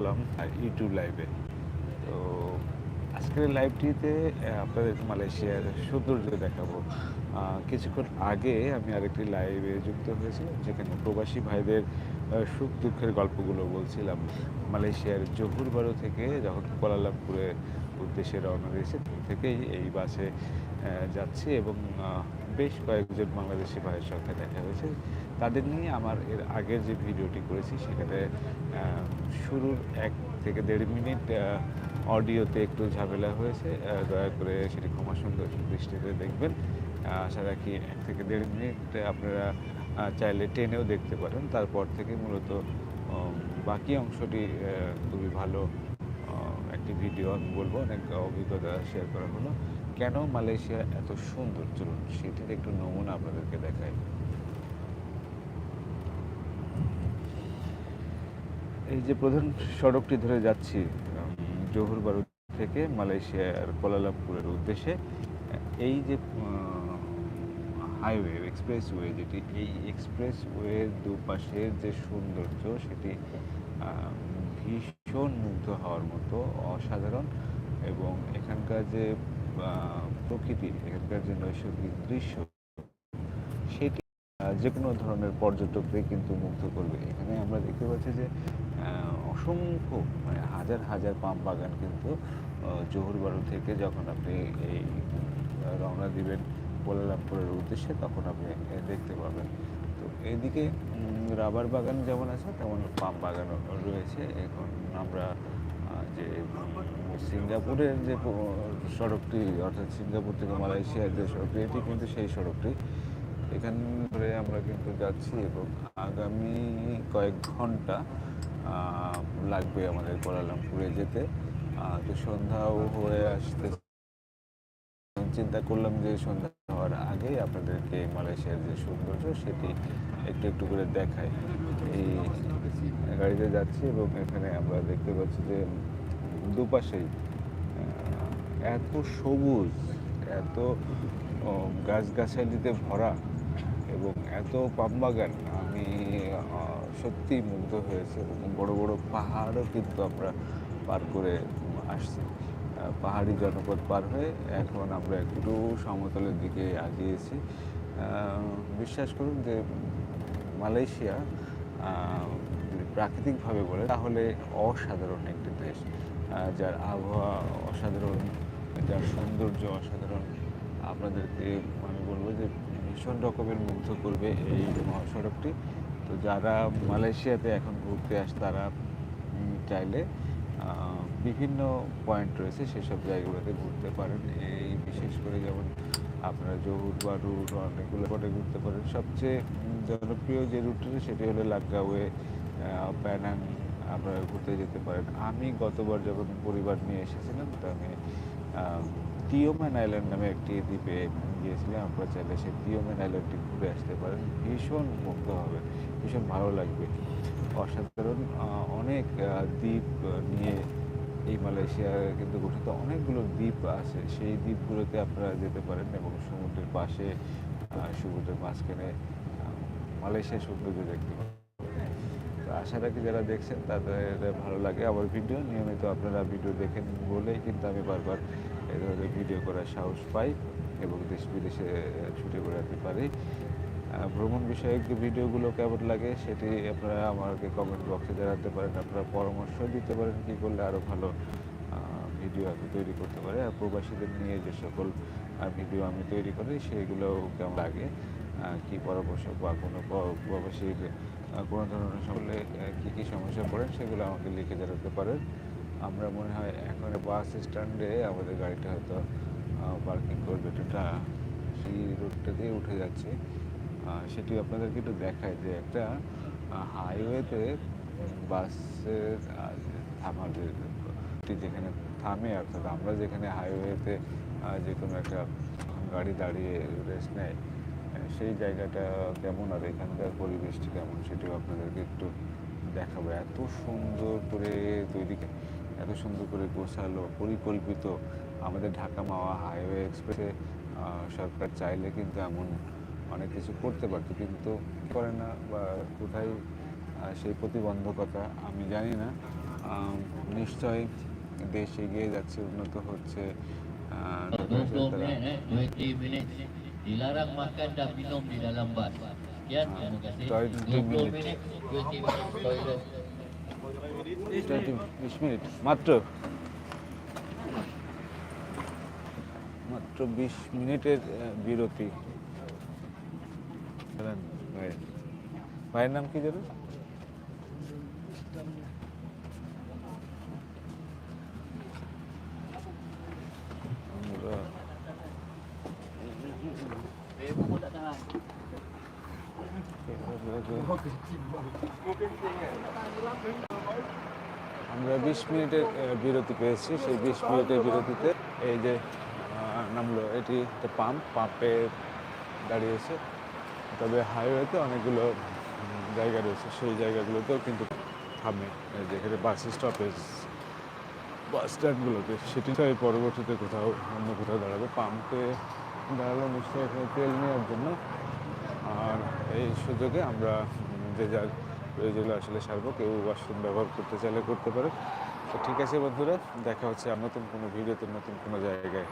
করলাম ইউটিউব লাইভে তো আজকের লাইভটিতে আপনাদের মালয়েশিয়ার সৌন্দর্য দেখাবো। কিছুক্ষণ আগে আমি আরেকটি লাইভে যুক্ত হয়েছিলাম, যেখানে প্রবাসী ভাইদের সুখ দুঃখের গল্পগুলো বলছিলাম। মালয়েশিয়ার জহুর থেকে যখন কোয়ালালামপুরে উদ্দেশ্যে রওনা দিয়েছে থেকেই এই বাসে যাচ্ছি এবং বেশ কয়েকজন বাংলাদেশি ভাইয়ের সঙ্গে দেখা হয়েছে। তাদের নিয়ে আমার এর আগের যে ভিডিওটি করেছি, সেখানে শুরুর এক থেকে দেড় মিনিট অডিওতে একটু ঝামেলা হয়েছে। দয়া করে সেটি ক্ষমা সুন্দর দৃষ্টিতে দেখবেন। আশা রাখি এক থেকে দেড় মিনিট আপনারা চাইলে টেনেও দেখতে পারেন। তারপর থেকে মূলত বাকি অংশটি খুবই ভালো একটি ভিডিও আমি বলব অনেক অভিজ্ঞতা শেয়ার করা হলো কেন মালয়েশিয়া এত সুন্দর? চলুন সেটির একটু নমুনা আপনাদেরকে দেখাই। এই যে প্রধান সড়কটি ধরে যাচ্ছি জহুর বারু থেকে মালয়েশিয়ার কোলালামপুরের উদ্দেশ্যে এই যে হাইওয়ে এক্সপ্রেসওয়ে যেটি এই এক্সপ্রেসওয়ের দুপাশের যে সৌন্দর্য সেটি আহ, ভীষণ মুগ্ধ হওয়ার মতো অসাধারণ এবং এখানকার যে প্রকৃতি, এখানকার যে নৈসর্গিক দৃশ্য, সেটি যে কোনো ধরনের পর্যটকদের কিন্তু মুগ্ধ করবে। এখানে আমরা দেখতে পাচ্ছি যে অসংখ্য মানে হাজার হাজার পাম বাগান কিন্তু জহুর বারু থেকে যখন আপনি এই রওনা দিবেন, কোলালামপুরের উদ্দেশ্যে, তখন আপনি দেখতে পাবেন। এদিকে রাবার বাগান যেমন আছে, তেমন পাম বাগানও রয়েছে। এখন আমরা যে, সিঙ্গাপুরের যে সড়কটি, অর্থাৎ সিঙ্গাপুর থেকে মালয়েশিয়ার যে সড়কটি, এটি কিন্তু সেই সড়কটি। এখান ধরে আমরা কিন্তু যাচ্ছি এবং আগামী কয়েক ঘণ্টা লাগবে আমাদের কোয়ালালামপুরে যেতে। তো সন্ধ্যাও হয়ে আসতে চিন্তা করলাম যে সন্ধ্যা হওয়ার আগেই আপনাদেরকে মালয়েশিয়ার যে সৌন্দর্য, সেটি একটু একটু করে দেখাই। এই গাড়িতে যাচ্ছি এবং এখানে আমরা দেখতে পাচ্ছি যে দুপাশেই এত সবুজ, এত গাছগাছালিতে ভরা এবং এত পাম বাগান। আমি সত্যি মুগ্ধ হয়েছে এবং বড় বড় পাহাড়ও কিন্তু আমরা পার করে আসছি। পাহাড়ি জনপদ পার হয়ে এখন আমরা একটু সমতলের দিকে আগিয়েছি। বিশ্বাস করুন যে মালয়েশিয়া প্রাকৃতিকভাবে বলে, তাহলে অসাধারণ একটি দেশ যার আবহাওয়া অসাধারণ, যার সৌন্দর্য অসাধারণ। আপনাদেরকে আমি বলব যে ভীষণ রকমের মুগ্ধ করবে এই মহাসড়কটি। তো যারা মালয়েশিয়াতে এখন ঘুরতে আসে, তারা চাইলে বিভিন্ন পয়েন্ট রয়েছে সেসব জায়গাগুলোতে ঘুরতে পারেন। এই বিশেষ করে যেমন আপনারা জহুর বা রুট অনেকগুলো পরে ঘুরতে পারেন। সবচেয়ে জনপ্রিয় যে রুটটি সেটি হলো লাগাওয়ে প্যানাং আপনারা ঘুরতে যেতে পারেন। আমি গতবার যখন পরিবার নিয়ে এসেছিলাম, তো আমি টিওম্যান আইল্যান্ড নামে একটি দ্বীপে গিয়েছিলাম। আপনারা চাইলে সেই টিওম্যান আইল্যান্ডটি ঘুরে আসতে পারেন। ভীষণ মুগ্ধ হবে ভীষণ ভালো লাগবে। অসাধারণ অনেক দ্বীপ নিয়ে এই মালয়েশিয়া কিন্তু গঠিত অনেকগুলো দ্বীপ আছে। সেই দ্বীপগুলোতে আপনারা যেতে পারেন এবং সমুদ্রের পাশে সমুদ্রের মাঝখানে মালয়েশিয়ার সৌন্দর্য দেখতে পারেন আশা রাখি যারা দেখছেন, তাদের ভালো লাগে আমার ভিডিও। নিয়মিত আপনারা ভিডিও দেখেন বলেই কিন্তু আমি বারবার এই ধরনের ভিডিও করার সাহস পাই এবং দেশ বিদেশে ছুটে বেড়াতে পারি। ভ্রমণ বিষয়ক যে ভিডিওগুলো কেমন লাগে সেটি আপনারা আমাকে কমেন্ট বক্সে জানাতে পারেন। আপনারা পরামর্শ দিতে পারেন কী করলে আরও ভালো ভিডিও আমি তৈরি করতে পারি। আর প্রবাসীদের নিয়ে যে সকল ভিডিও আমি তৈরি করি সেগুলো কেমন লাগে কি পরামর্শ বা কোনো প্রবাসীর কোনো ধরনের সকলে কী কী সমস্যা পড়েন সেগুলো আমাকে লিখে জানাতে পারেন। আমরা মনে হয় এখন বাস স্ট্যান্ডে আমাদের গাড়িটা হয়তো পার্কিং করবে। এটা সেই রোডটা দিয়ে উঠে যাচ্ছে। সেটি আপনাদেরকে একটু দেখায় যে একটা হাইওয়েতে বাসের থামার যেখানে থামে, অর্থাৎ আমরা যেখানে হাইওয়েতে যে কোনো একটা গাড়ি দাঁড়িয়ে রেস্ট নেয় সেই জায়গাটা কেমন আর এখানকার পরিবেশটি কেমন সেটিও আপনাদেরকে একটু দেখাবো। এত সুন্দর করে তৈরি এত সুন্দর করে গোছালো, পরিকল্পিত। আমাদের ঢাকা মাওয়া হাইওয়ে এক্সপ্রেসে সরকার চাইলে কিন্তু এমন অনেক কিছু করতে পারতো কিন্তু করে না বা কোথায় সেই প্রতিবন্ধকতা আমি জানি না আম, নিশ্চয়ই দেশ এগিয়ে যাচ্ছে উন্নত হচ্ছে আহ, দেখা যাচ্ছে 20 তারা minit 20 minit. Dilarang makan dan minum di dalam bas. Sekian, terima kasih. 20 minit. minit, 20 minit toilet. Twenty বিশ মিনিট মাত্র মাত্র বিশ মিনিটের বিরতি। ভাইয়ের নাম কি জানো আমরা বিশ মিনিটের বিরতি পেয়েছি। সেই বিশ মিনিটের বিরতিতে এই যে নামলো, এটি পাম্প। পাম্পে দাঁড়িয়েছে। তবে হাইওয়েতে অনেকগুলো জায়গা রয়েছে। সেই জায়গাগুলোতেও কিন্তু থামে। যেখানে বাস স্টপেজ বাস স্ট্যান্ডগুলোতে সেটি তাই পরবর্তীতে কোথাও, অন্য কোথাও দাঁড়াবে। পাম্পে দাঁড়াল নিশ্চয়ই এখানে তেল নেওয়ার জন্য। আর এই সুযোগে আমরা যে যার প্রয়োজনে আসলে সারবো। কেউ ওয়াশরুম ব্যবহার করতে চাইলে করতে পারে। তো ঠিক আছে বন্ধুরা, দেখা হচ্ছে আর নতুন কোনো ভিডিওতে, নতুন কোনো জায়গায়।